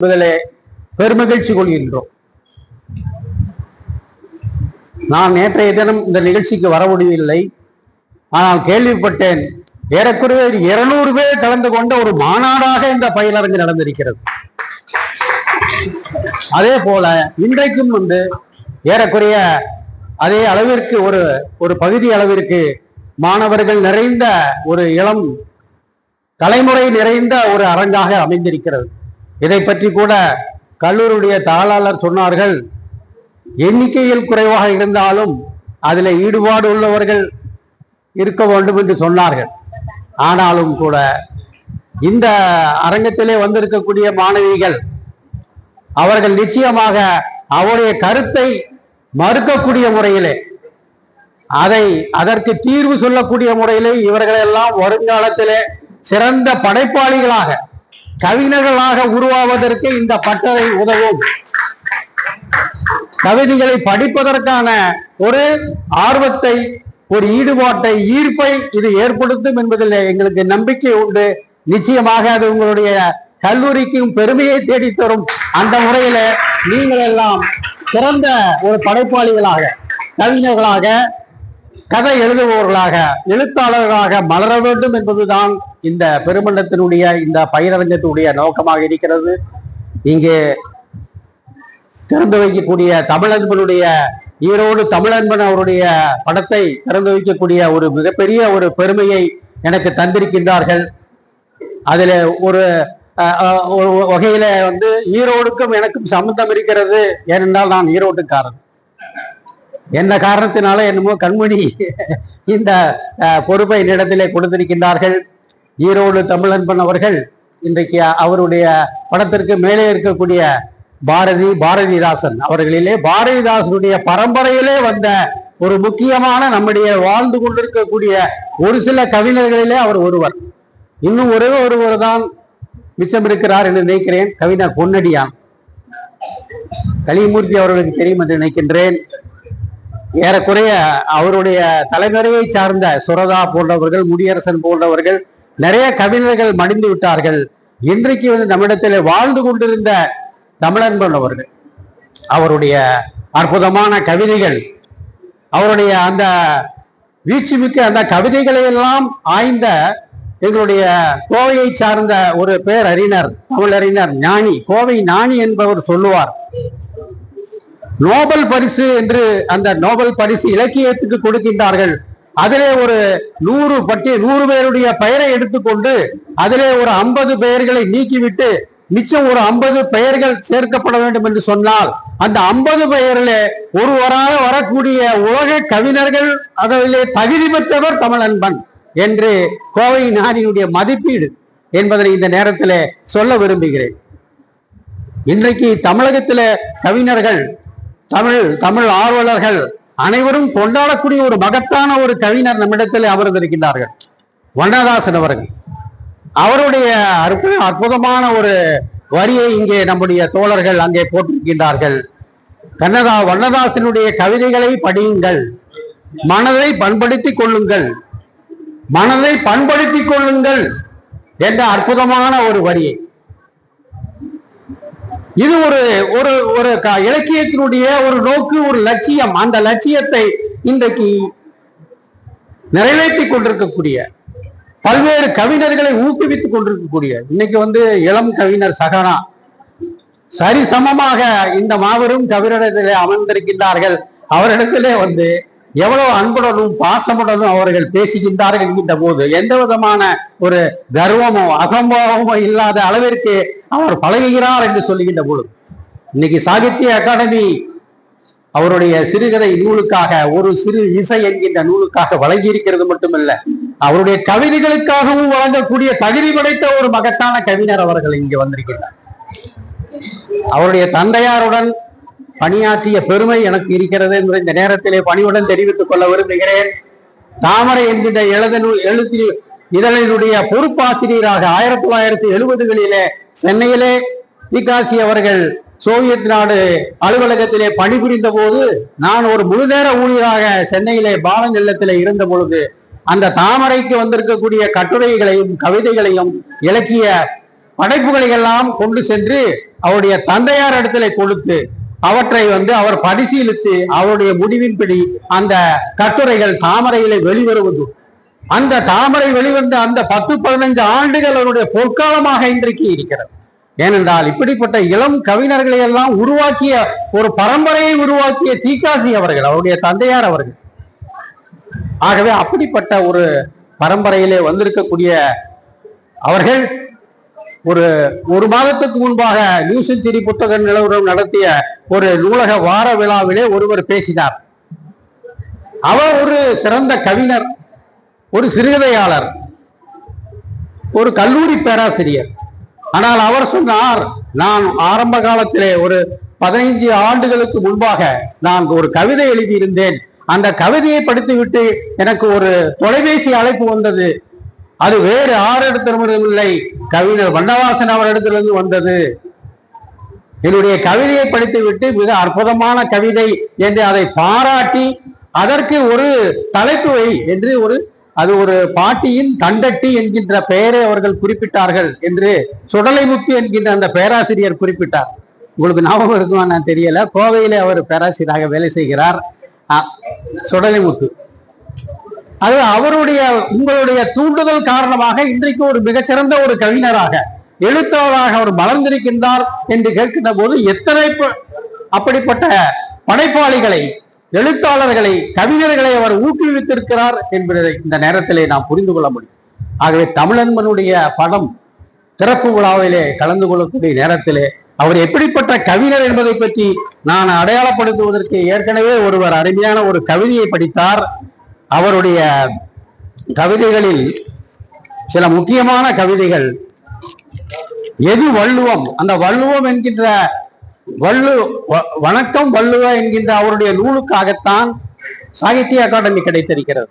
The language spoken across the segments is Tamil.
என்பதிலே பெருமகிழ்ச்சி கொள்கின்றோம். நான் நேற்றைய தினம் இந்த நிகழ்ச்சிக்கு வர முடியவில்லை. ஆனால் கேள்விப்பட்டேன் ஏறக்குறைய இருநூறு பேர் கலந்து கொண்ட ஒரு மாநாடாக இந்த பயிலரங்கு நடந்திருக்கிறது. அதே போல இன்றைக்கும் வந்து ஏறக்குறைய அதே அளவிற்கு ஒரு ஒரு பகுதி அளவிற்கு மாணவர்கள் நிறைந்த ஒரு இளம் தலைமுறை நிறைந்த ஒரு அரங்காக அமைந்திருக்கிறது. இதை பற்றி கூட கல்லூரியுடைய தாளாளர் சொன்னார்கள் எண்ணிக்கையில் குறைவாக இருந்தாலும் அதில் ஈடுபாடு உள்ளவர்கள் இருக்க வேண்டும் என்று சொன்னார்கள். ஆனாலும் கூட இந்த அரங்கத்திலே வந்திருக்கக்கூடிய மாணவிகள் அவர்கள் நிச்சயமாக அவருடைய கருத்தை மறுக்கக்கூடிய முறையிலே அதை அதற்கு தீர்வு சொல்லக்கூடிய முறையிலே இவர்களெல்லாம் வருங்காலத்திலே சிறந்த படைப்பாளிகளாக கவிஞர்களாக உருவாவதற்கு இந்த பட்டறை உதவும். கவிதைகளை படிப்பதற்கான ஒரு ஆர்வத்தை ஒரு ஈடுபாட்டை ஈர்ப்பை இது ஏற்படுத்தும் என்பதில் எங்களுக்கு நம்பிக்கை உண்டு. நிச்சயமாக அது உங்களுடைய கல்லூரிக்கும் பெருமையை தேடித்தரும். அந்த முறையில நீங்கள் எல்லாம் சிறந்த ஒரு படைப்பாளிகளாக கவிஞர்களாக கதை எழுதுபவர்களாக எழுத்தாளர்களாக மலர வேண்டும் என்பதுதான் இந்த பெருமண்டத்தினுடைய இந்த பயிரரங்கத்தினுடைய நோக்கமாக இருக்கிறது. இங்கே திறந்து வைக்கக்கூடிய தமிழன்பனுடைய ஈரோடு தமிழன்பன் அவருடைய படத்தை திறந்து வைக்கக்கூடிய ஒரு மிகப்பெரிய ஒரு பெருமையை எனக்கு தந்திருக்கின்றார்கள். அதுல ஒரு அஹ், ஒரு வகையில வந்து ஈரோடுக்கும் எனக்கும் சம்பந்தம் இருக்கிறது. ஏனென்றால் நான் ஈரோட்டுக்காரன். என்ன காரணத்தினால என்னமோ கண்மணி இந்த பொறுப்பை என்னிடத்திலே கொடுத்திருக்கின்றார்கள். ஈரோடு தமிழன்பன் அவர்கள் இன்றைக்கு அவருடைய படத்திற்கு மேலே இருக்கக்கூடிய பாரதி பாரதிதாசன் அவர்களிலே பாரதிதாசனுடைய பரம்பரையிலே வந்த ஒரு முக்கியமான நம்முடைய வாழ்ந்து கொண்டிருக்கக்கூடிய ஒரு சில கவிஞர்களிலே அவர் ஒருவர். இன்னும் ஒரே ஒருவர் தான் மிச்சம் இருக்கிறார் என்று நினைக்கிறேன். கவிஞர் பொன்னடியான். கலிமூர்த்தி அவர்களுக்கு தெரியும் என்று நினைக்கின்றேன். ஏறக்குறைய அவருடைய தலைமுறையை சார்ந்த சுரதா போன்றவர்கள் முடியரசன் போன்றவர்கள் நிறைய கவிஞர்கள் மடிந்து விட்டார்கள். இன்றைக்கு வந்து நம்மிடத்தில் வாழ்ந்து கொண்டிருந்த தமிழன் போன்றவர்கள் அவருடைய அற்புதமான கவிதைகள் அவருடைய அந்த வீச்சுமிக்க அந்த கவிதைகளை எல்லாம் ஆய்ந்த எங்களுடைய கோவையை சார்ந்த ஒரு பேரறிஞர் தமிழறிஞர் ஞானி கோவை ஞானி என்பவர் சொல்லுவார். நோபல் பரிசு என்று அந்த நோபல் பரிசு இலக்கியத்துக்கு கொடுக்கின்றார்கள். அதிலே ஒரு நூறு பட்டி நூறு பேருடைய பெயரை எடுத்துக்கொண்டு அதிலே ஒரு ஐம்பது பெயர்களை நீக்கிவிட்டு மிச்சம் ஒரு ஐம்பது பெயர்கள் சேர்க்கப்பட வேண்டும் என்று சொன்னால் அந்த ஐம்பது பெயரிலே ஒருவராக வரக்கூடிய உலக கவிஞர்கள் அதிலே தகுதி பெற்றவர் தமிழன்பன் என்று கோவை ஞானியுடைய மதிப்பீடு என்பதனை இந்த நேரத்தில் சொல்ல விரும்புகிறேன். இன்றைக்கு தமிழகத்தில் கவிஞர்கள் தமிழ் தமிழ் ஆர்வலர்கள் அனைவரும் கொண்டாடக்கூடிய ஒரு மகத்தான ஒரு கவிஞர் நம்மிடத்தில் அமர்ந்திருக்கின்றார்கள். வண்ணதாசன் அவர்கள். அவருடைய அற்புத அற்புதமான ஒரு வரியை இங்கே நம்முடைய தோழர்கள் அங்கே போட்டிருக்கின்றார்கள். கண்ணதா வண்ணதாசனுடைய கவிதைகளை படியுங்கள். மனதை பண்படுத்திக் கொள்ளுங்கள். மனதை பண்படுத்திக் கொள்ளுங்கள் என்ற அற்புதமான ஒரு வரியை. இது ஒரு ஒரு ஒரு க- இலக்கியத்தினுடைய ஒரு நோக்கு ஒரு லட்சியம். அந்த லட்சியத்தை இன்றைக்கு நிறைவேற்றி கொண்டிருக்கக்கூடிய பல்வேறு கவிஞர்களை ஊக்குவித்துக் கொண்டிருக்கக்கூடிய இன்னைக்கு வந்து இளம் கவிஞர் சகனா சரிசமமாக இந்த மாபெரும் கவிரிடத்திலே அமர்ந்திருக்கின்றார்கள். அவரிடத்திலே வந்து எவ்வளவு அன்புடனும் பாசமுடனும் அவர்கள் பேசுகின்றார்கள் என்கின்ற போது எந்த விதமான ஒரு கர்வமோ அகம்பாவமோ இல்லாத அளவிற்கு அவர் பழகுகிறார் என்று சொல்லுகின்ற பொழுது இன்னைக்கு சாகித்ய அகாடமி அவருடைய சிறுகதை நூலுக்காக ஒரு சிறு இசை என்கின்ற நூலுக்காக வழங்கி இருக்கிறது மட்டுமல்ல அவருடைய கவிதைகளுக்காகவும் வழங்கக்கூடிய தகுதி படைத்த ஒரு மகத்தான கவிஞர் அவர்கள் இங்கு வந்திருக்கிறார் அவருடைய தந்தையாருடன் பணியாற்றிய பெருமை எனக்கு இருக்கிறது என்று இந்த நேரத்திலே பணியுடன் தெரிவித்துக் கொள்ள விரும்புகிறேன். தாமரை என்கின்ற எழுத எழுத்தில் இதழினுடைய பொறுப்பாசிரியராக ஆயிரத்தி தொள்ளாயிரத்தி எழுபதுகளிலே சென்னையிலே பிகாசி அவர்கள் சோவியத் நாடு அலுவலகத்திலே பணிபுரிந்த போது நான் ஒரு முழு நேர ஊழியராக சென்னையிலே பாலன் இல்லத்திலே இருந்த பொழுது அந்த தாமரைக்கு வந்திருக்கக்கூடிய கட்டுரைகளையும் கவிதைகளையும் இலக்கிய படைப்புகளை எல்லாம் கொண்டு சென்று அவருடைய தந்தையார் இடத்திலே கொடுத்து அவற்றை வந்து அவர் பரிசீலித்து அவருடைய முடிவின்படி அந்த கட்டுரைகள் தாமரையிலே வெளிவருவது. அந்த தாமரை வெளிவந்த அந்த பத்து பதினைஞ்சு ஆண்டுகள் அவருடைய பொற்காலமாக இன்றைக்கு இருக்கிறது. ஏனென்றால் இப்படிப்பட்ட இளம் கவிஞர்களை எல்லாம் உருவாக்கிய ஒரு பரம்பரையை உருவாக்கிய தீகாசி அவர்கள் அவருடைய தந்தையார் அவர்கள். ஆகவே அப்படிப்பட்ட ஒரு பரம்பரையிலே வந்திருக்கக்கூடிய அவர்கள் ஒரு ஒரு மாதத்துக்கு முன்பாக நியூஸ் திரி புத்தக நிலவரம் நடத்திய ஒரு நூலக வார விழாவிலே ஒருவர் பேசினார். அவர் ஒரு சிறந்த கவிஞர் ஒரு சிறுகதையாளர் ஒரு கல்லூரி பேராசிரியர். ஆனால் அவர் சொன்னார் நான் ஆரம்ப காலத்திலே ஒரு பதினைஞ்சு ஆண்டுகளுக்கு முன்பாக நான் ஒரு கவிதை எழுதியிருந்தேன். அந்த கவிதையை படித்துவிட்டு எனக்கு ஒரு தொலைபேசி அழைப்பு வந்தது. அது வேறு ஆரிடத்திலும் இல்லை. கவிஞர் வண்ணவாசன் அவரிடத்திலிருந்து வந்தது. என்னுடைய கவிதையை படித்துவிட்டு மிக அற்புதமான கவிதை என்று அதை பாராட்டி அதற்கு ஒரு தலைப்பு வை என்று ஒரு அது ஒரு பாட்டியின் தண்டட்டி என்கின்ற பெயரை அவர்கள் குறிப்பிட்டார்கள் என்று சுடலைமுத்து என்கின்ற அந்த பேராசிரியர் குறிப்பிட்டார். உங்களுக்கு ஞாபகம் இருக்குமா நான் தெரியல. கோவையிலே அவர் பேராசிரியராக வேலை செய்கிறார். சுடலைமுத்து அது அவருடைய உங்களுடைய தூண்டுதல் காரணமாக இன்றைக்கு ஒரு மிகச்சிறந்த ஒரு கவிஞராக எழுத்தாளராக அவர் மலர்ந்திருக்கின்றார் என்று கேட்கின்ற போது எத்தனை அப்படிப்பட்ட படைப்பாளிகளை எழுத்தாளர்களை கவிஞர்களை அவர் ஊக்குவித்திருக்கிறார் என்பதை இந்த நேரத்திலே நாம் புரிந்து கொள்ள முடியும். ஆகவே தமிழன்பனுடைய படம் திறப்பு விழாவிலே கலந்து கொள்ளக்கூடிய நேரத்திலே அவர் எப்படிப்பட்ட கவிஞர் என்பதை பற்றி நான் அடையாளப்படுத்துவதற்கு ஏற்கனவே ஒருவர் அருமையான ஒரு கவிதையை படித்தார். அவருடைய கவிதைகளில் சில முக்கியமான கவிதைகள். எது வள்ளுவம்? அந்த வள்ளுவம் என்கின்ற வள்ளு வ- வணக்கம் வள்ளுவ என்கின்ற அவருடைய நூலுக்காகத்தான் சாகித்ய அகாடமி கிடைத்திருக்கிறது.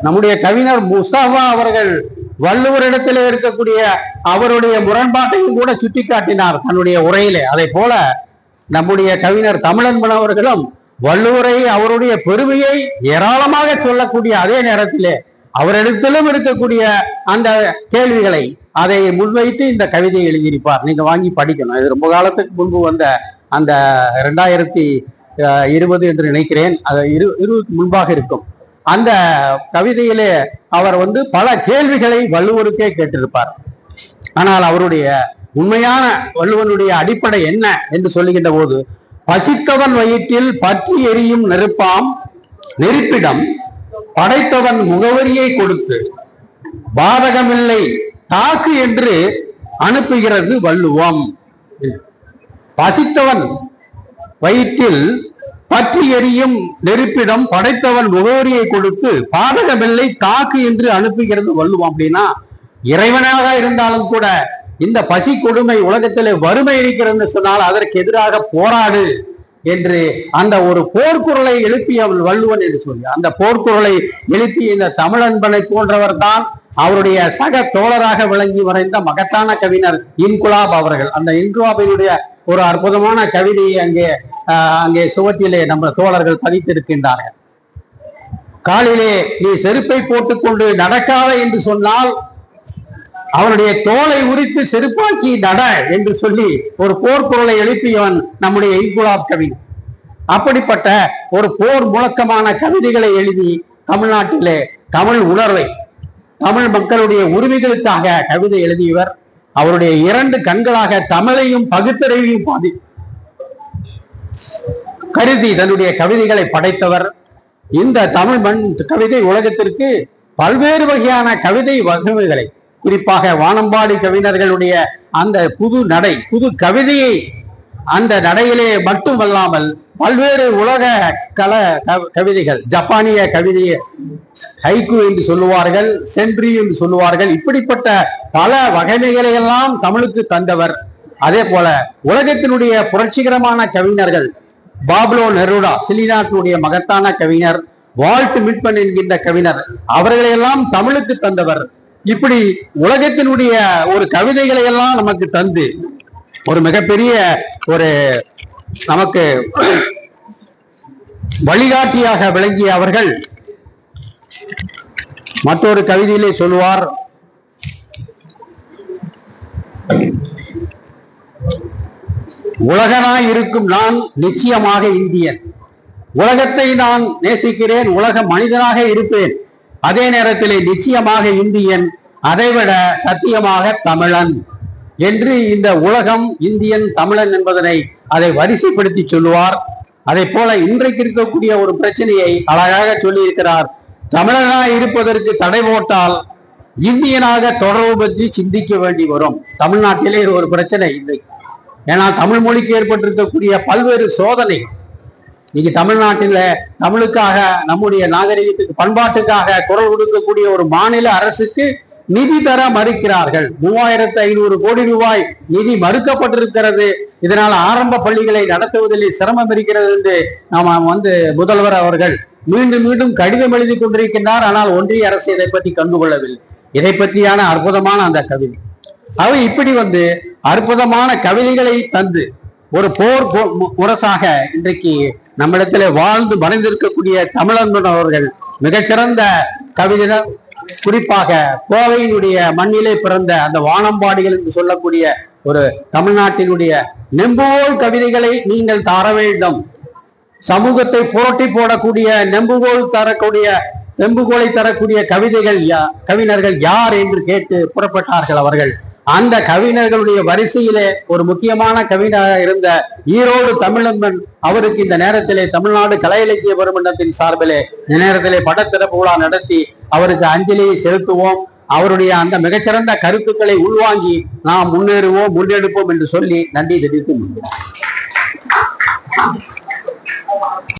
நம்முடைய கவிஞர் முஸ்தபா அவர்கள் வள்ளுவரிடத்திலே இருக்கக்கூடிய அவருடைய முரண்பாட்டையும் கூட சுட்டிக்காட்டினார் தன்னுடைய உரையிலே. அதை போல நம்முடைய கவிஞர் தமிழன்பன் அவர்களும் வள்ளுவரை அவருடைய பெருமையை ஏராளமாக சொல்லக்கூடிய அதே நேரத்திலே அவரிடத்திலும் இருக்கக்கூடிய அந்த கேள்விகளை அதை முன்வைத்து இந்த கவிதையை எழுதியிருப்பார். நீங்க வாங்கி படிக்கணும். இது ரொம்ப காலத்துக்கு முன்பு வந்த அந்த ரெண்டாயிரத்தி அஹ், இருபது என்று நினைக்கிறேன். அது இரு இருபதுக்கு முன்பாக இருக்கும். அந்த கவிதையிலே அவர் வந்து பல கேள்விகளை வள்ளுவருக்கே கேட்டிருப்பார். ஆனால் அவருடைய உண்மையான வள்ளுவனுடைய அடிப்படை என்ன என்று சொல்லுகின்ற போது பசித்தவன் வயிற்றில் பற்றி எரியும் நெருப்பாம் நெருப்பிடம் படைத்தவன் முகவரியை கொடுத்து பாதகமில்லை தாக்கு என்று அனுப்புகிறது வள்ளுவம். பசித்தவன் வயிற்றில் பற்றி எரியும் நெருப்பிடம் படைத்தவன் முகவரியை கொடுத்து பாதகமில்லை தாக்கு என்று அனுப்புகிறது வள்ளுவம் அப்படின்னா இறைவனாக இருந்தாலும் கூட இந்த பசி கொடுமை உலகத்திலே வறுமை இருக்கிறதுன்னு சொன்னால் அதற்கு எதிராக போராடு என்று அந்த ஒரு போர்க்குரலை எழுப்பி அவள் வள்ளுவன் என்று சொல்லி அந்த போர்க்குரலை எழுப்பி இந்த தமிழன்பனை போன்றவர் தான் அவருடைய சக தோழராக விளங்கி வரைந்த மகத்தான கவிஞர் இன்குலாப் அவர்கள். அந்த இன்குலாபினுடைய ஒரு அற்புதமான கவிதையை அங்கே ஆஹ், அங்கே சுவற்றிலே நம்ம தோழர்கள் பதித்திருக்கின்றார்கள். காலிலே நீ செருப்பை போட்டுக்கொண்டு நடக்காத என்று சொன்னால் அவனுடைய தோலை உரித்து செருப்பாக்கி நட என்று சொல்லி ஒரு போர்க்குரலை எழுப்பியவன் நம்முடைய இன்குலாப் கவிஞர் அப்படிப்பட்ட ஒரு போர் முழக்கமான கவிதைகளை எழுதி தமிழ்நாட்டிலே தமிழ் உணர்வை தமிழ் மக்களுடைய உரிமைகளுக்காக கவிதை எழுதியவர். அவருடைய இரண்டு கண்களாக தமிழையும் பகுத்தறிவையும் பாதி கருதி தன்னுடைய கவிதைகளை படைத்தவர். இந்த தமிழ் மண் கவிதை உலகத்திற்கு பல்வேறு வகையான கவிதை வகைகளை குறிப்பாக வானம்பாடி கவிஞர்களுடைய அந்த புது நடை புது கவிதையை அந்த நடையிலே மட்டுமல்லாமல் பல்வேறு உலக கல க- கவிதைகள் ஜப்பானிய கவிதையை ஹைகு என்று சொல்லுவார்கள் சென்ட்ரி என்று சொல்லுவார்கள் இப்படிப்பட்ட பல வகைமைகளை எல்லாம் தமிழுக்கு தந்தவர். அதே போல உலகத்தினுடைய புரட்சிகரமான கவிஞர்கள் பாப்லோ நெருடா சிலிநாட்டினுடைய மகத்தான கவிஞர் வால்ட் மிட்மன் என்கின்ற கவிஞர் அவர்களையெல்லாம் தமிழுக்கு தந்தவர். இப்படி உலகத்தினுடைய ஒரு கவிதைகளை எல்லாம் நமக்கு தந்து ஒரு மிகப்பெரிய ஒரு நமக்கு வழிகாட்டியாக விளங்கிய அவர்கள் மற்றொரு கவிதையிலே சொல்லுவார். உலகனாய் இருக்கும் நான் நிச்சயமாக இந்தியன். உலகத்தை நான் நேசிக்கிறேன் உலக மனிதனாக இருப்பேன். அதே நேரத்திலே நிச்சயமாக இந்தியன் அதைவிட சத்தியமாக தமிழன் என்று இந்த உலகம் இந்தியன் தமிழன் என்பதனை அதை வரிசைப்படுத்தி சொல்லுவார். அதை போல இன்றைக்கு இருக்கக்கூடிய ஒரு பிரச்சனையை அழகாக சொல்லியிருக்கிறார். தமிழனாய் இருப்பதற்கு தடை போட்டால் இந்தியனாக தொடர்பு பற்றி சிந்திக்க வேண்டி வரும். தமிழ்நாட்டிலே ஒரு பிரச்சனை இன்றைக்கு. ஏன்னா தமிழ் மொழிக்கு ஏற்பட்டிருக்கக்கூடிய பல்வேறு சோதனை இன்னைக்கு தமிழ்நாட்டில தமிழுக்காக நம்முடைய நாகரிகத்துக்கு பண்பாட்டுக்காக குரல் கொடுக்கக்கூடிய ஒரு மாநில அரசுக்கு நிதி தர மறுக்கிறார்கள். மூவாயிரத்து ஐநூறு கோடி ரூபாய் நிதி மறுக்கப்பட்டிருக்கிறது. இதனால் ஆரம்ப பள்ளிகளை நடத்துவதில் சிரமம் இருக்கிறது என்று நாம வந்து முதல்வர் அவர்கள் மீண்டும் மீண்டும் கடிதம் எழுதி கொண்டிருக்கின்றார். ஆனால் ஒன்றிய அரசு இதை பற்றி கண்டுகொள்ளவில்லை. இதை பற்றியான அற்புதமான அந்த கவிதை. அவை இப்படி வந்து அற்புதமான கவிதைகளை தந்து ஒரு போர் முரசாக இன்றைக்கு நம்மிடத்திலே வாழ்ந்து மறைந்திருக்கக்கூடிய தமிழன்பன் அவர்கள் மிகச்சிறந்த கவிஞர். குறிப்பாக கோவையினுடைய மண்ணிலே பிறந்த அந்த வானம்பாடிகள் என்று சொல்லக்கூடிய ஒரு தமிழ்நாட்டினுடைய நெம்புவோல் கவிதைகளை நீங்கள் தர வேண்டும். சமூகத்தை புரட்டி போடக்கூடிய நெம்புகோல் தரக்கூடிய நெம்புகோலை தரக்கூடிய கவிதைகள் யா கவிஞர்கள் யார் என்று கேட்டு புறப்பட்டார்கள் அவர்கள். அந்த கவிஞர்களுடைய வரிசையிலே ஒரு முக்கியமான கவிஞராக இருந்த ஈரோடு தமிழன்பன் அவருக்கு இந்த நேரத்திலே தமிழ்நாடு கலை இலக்கிய பெருமன்றத்தின் சார்பிலே இந்த நேரத்திலே படத்திறப்பு விழா நடத்தி அவருக்கு அஞ்சலியை செலுத்துவோம். அவருடைய அந்த மிகச்சிறந்த கருத்துக்களை உள்வாங்கி நாம் முன்னேறுவோம் முன்னெடுப்போம் என்று சொல்லி நன்றி தெரிவித்து முடிக்கிறேன்